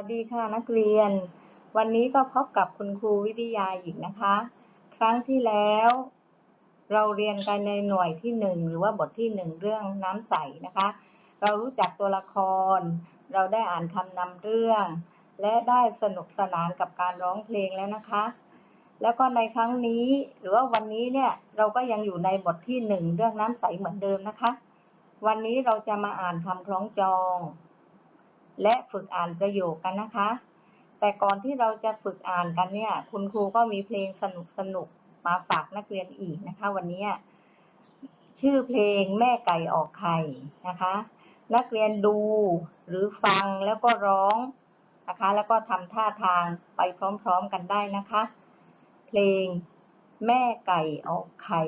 วัสดีค่ะนักเรียน วันนี้ก็พบกับคุณครูวิทยาอีกนะคะ ครั้งที่แล้ว เราเรียนกันในหน่วยที่หนึ่งหรือว่าบทที่หนึ่งเรื่องน้ำใสนะคะ เรารู้จักตัวละคร เราได้อ่านคำนำเรื่อง และได้สนุกสนานกับการร้องเพลงแล้วนะคะ แล้วก็ในครั้งนี้หรือว่าวันนี้เนี่ยเราก็ยังอยู่ในบทที่หนึ่งเรื่องน้ำใสเหมือนเดิมนะคะ วันนี้เราจะมาอ่านคำคล้องจอง และฝึกอ่านประโยคกันนะคะ แต่ก่อนที่เราจะฝึกอ่านกันเนี่ย คุณครูก็มีเพลงสนุกสนุกๆมาฝากนักเรียนอีกนะคะ วันนี้ชื่อเพลงแม่ไก่ออกไข่นะคะ นักเรียนดูหรือฟังแล้วก็ร้องนะคะ แล้วก็ทำท่าทางไปพร้อมๆกันได้นะคะ เพลงแม่ไก่ออกไข่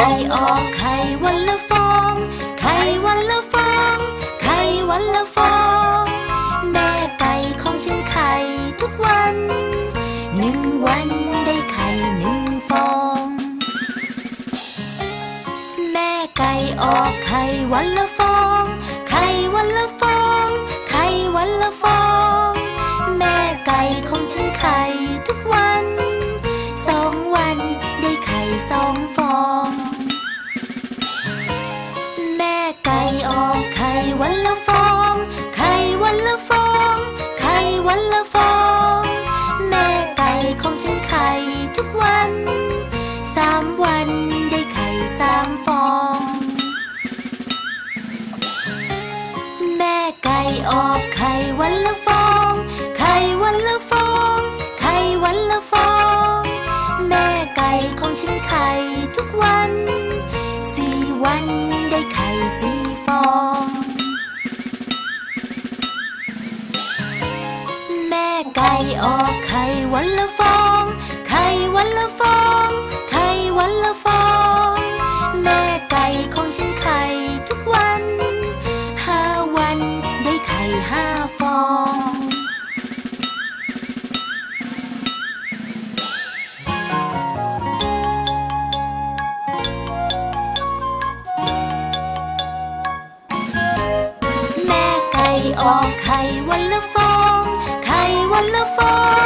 ไก่ออกไข่วันละฟอง ไข่วันละฟอง ไข่วันละฟอง แม่ไก่ของฉันไข่ทุกวัน หนึ่งวันได้ไข่หนึ่งฟอง แม่ไก่ออกไข่วันละฟอง ไข่วันละฟอง ละฟอง ไข่วันละฟอง แม่ไก่ของฉันไข่ทุกวัน สี่วันได้ไข่สี่ฟอง แม่ไก่ออกไข่วันละฟอง ออกไข่วันละฟอง ไข่วันละฟอง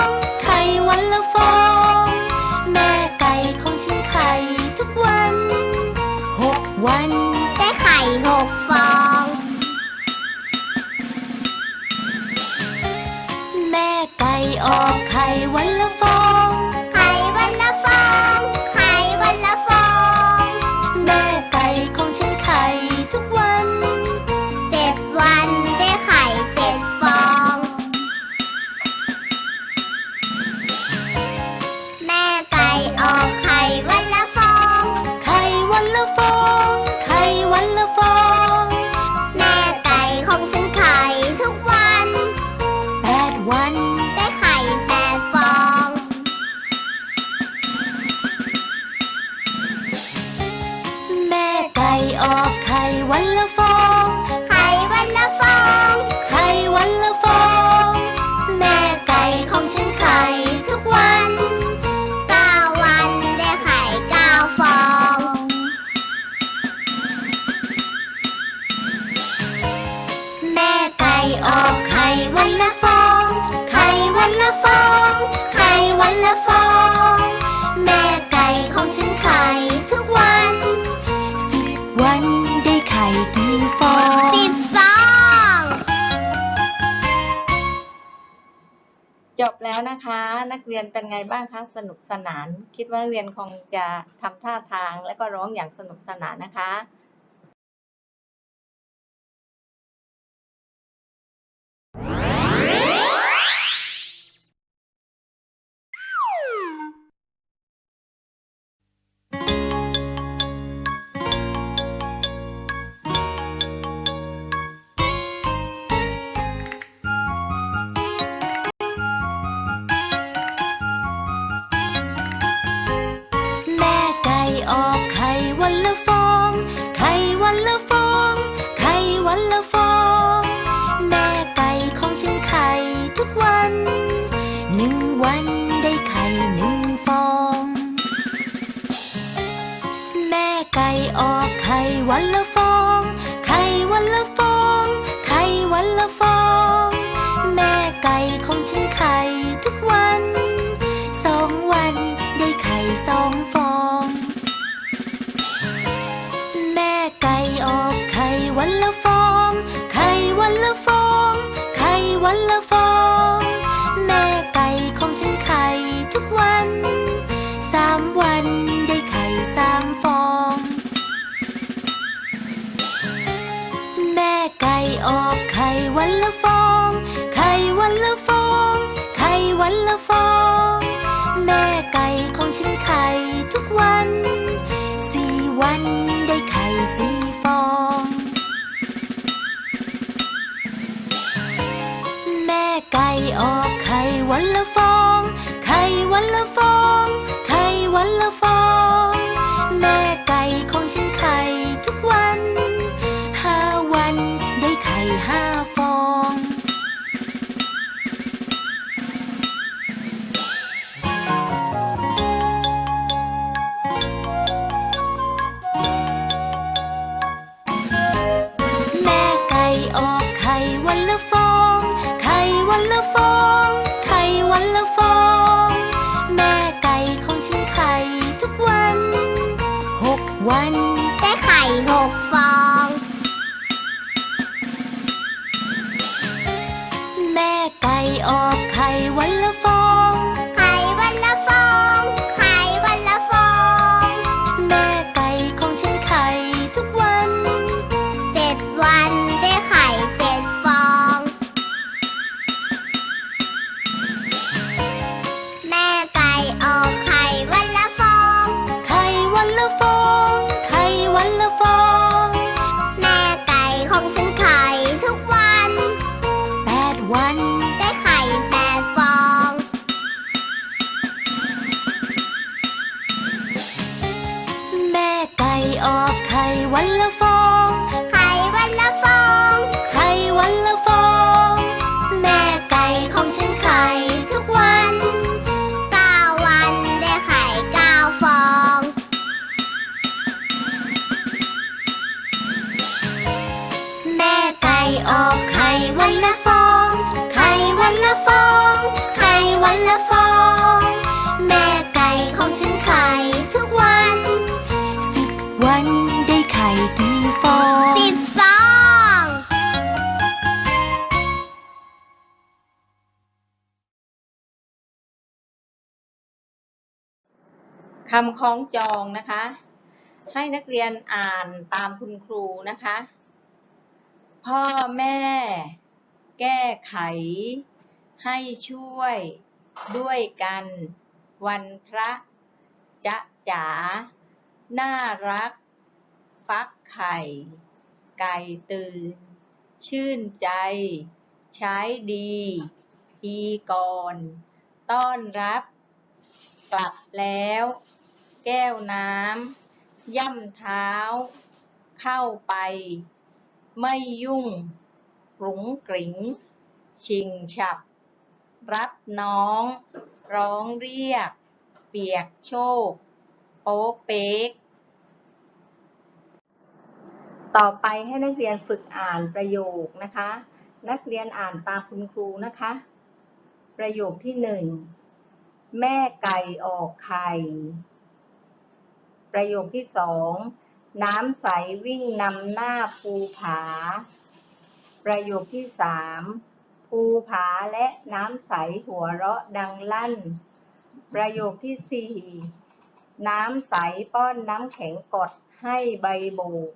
ฟองสิบฟอง จบแล้วนะคะ นักเรียนเป็นไงบ้างคะสนุกสนาน คิดว่านักเรียนคงจะทำท่าทางและก็ร้องอย่างสนุกสนานนะคะ ออกไข่วันละฟอง ไข่วันละฟอง ไข่วันละฟอง แม่ไก่ของฉันไข่ทุกวัน สองวันได้ไข่สองฟอง แม่ไก่ออกไข่วันละฟอง ไข่วันละฟอง ไข่วันละฟอง ละฟอง ไข่วันละฟอง ไข่วันละฟอง แม่ไก่ของฉันไข่ทุกวัน สี่วันได้ไข่สี่ฟอง แม่ไก่ออกไข่วันละฟอง คำคล้องจองนะคะ ให้นักเรียนอ่านตามคุณครูนะคะ พ่อแม่ แก้ไข ให้ช่วยด้วยกัน วันพระจะจ๋าน่ารัก ฟักไข่ ไก่ตื่น ชื่นใจ ใช้ดีพีก่อน ต้อนรับ กลับแล้ว แก้วน้ำย่ำเท้า เข้าไป ไม่ยุ่งกรุงกริง ชิงฉับ รับน้อง ร้องเรียก เปียกโชคโป๊กเป๊ก ต่อไปให้นักเรียนฝึกอ่านประโยคนะคะ นักเรียนอ่านตามคุณครูนะคะ ประโยคที่หนึ่งแม่ไก่ออกไข่ ประโยคที่สองน้ำใสวิ่งนำหน้าภูผา ประโยคที่สามภูผาและน้ำใสหัวเราะดังลั่น ประโยคที่สี่น้ำใสป้อนน้ำแข็งกดให้ใบโบก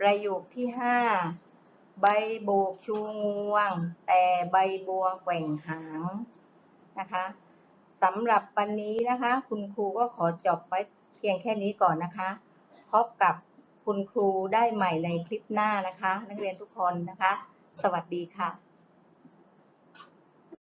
ประโยคที่ห้าใบโบกชูงวง แต่ใบบัวแกว่งหางนะคะสำหรับวันนี้นะคะ คุณครูก็ขอจบไว้ เพียงแค่นี้ก่อนนะคะ พบกับคุณครูได้ใหม่ในคลิปหน้านะคะ นักเรียนทุกคนนะคะ สวัสดีค่ะ